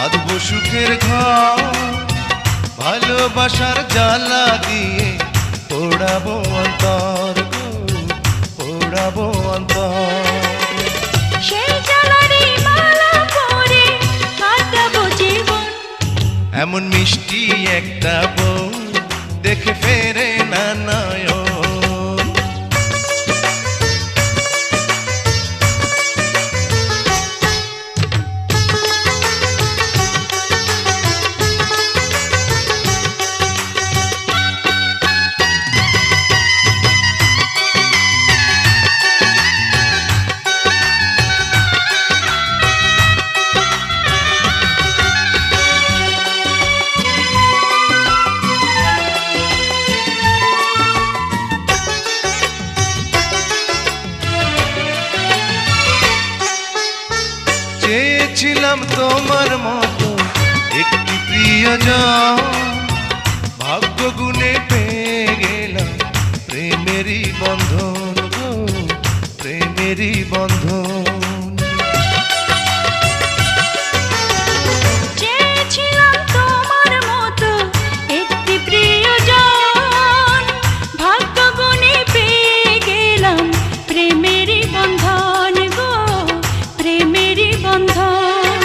বাঁধব সুখের ঘর ভালোবাসার জ্বালা দিয়ে পোড়াবো অন্তর পোড়াবো অন্তর। এমন মিষ্টি একটা বউ দেখে ফেরে চেয়েছিলাম তোমার মতো একটি প্রিয়জন। ভাগ্য গুণে পেয়ে গেলাম প্রেমেরই বন্ধন প্রেমেরই বন্ধন। বন্ধন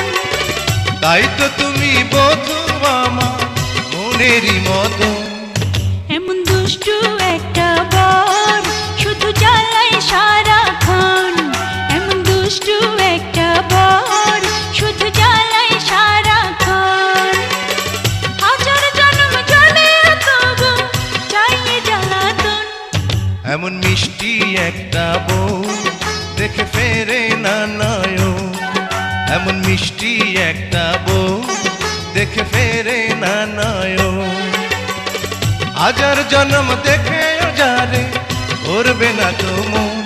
তাই তো তুমি বধু আমার মনেরই মতো এমন দুষ্টু একটা বর শুধু জ্বালাই সারাক্ষণ। এমন দুষ্টু একটা বর শুধু জ্বালাই সারাক্ষণ। হাজার জন্ম জলে তবু চাইয়ে জ্বালাতন। এমন মিষ্টি একটা বউ দেখে ফেরে না এমন মিষ্টি একটা বউ দেখে ফেরে না নয় হাজার জন্ম দেখে যারে করবে না তো মন।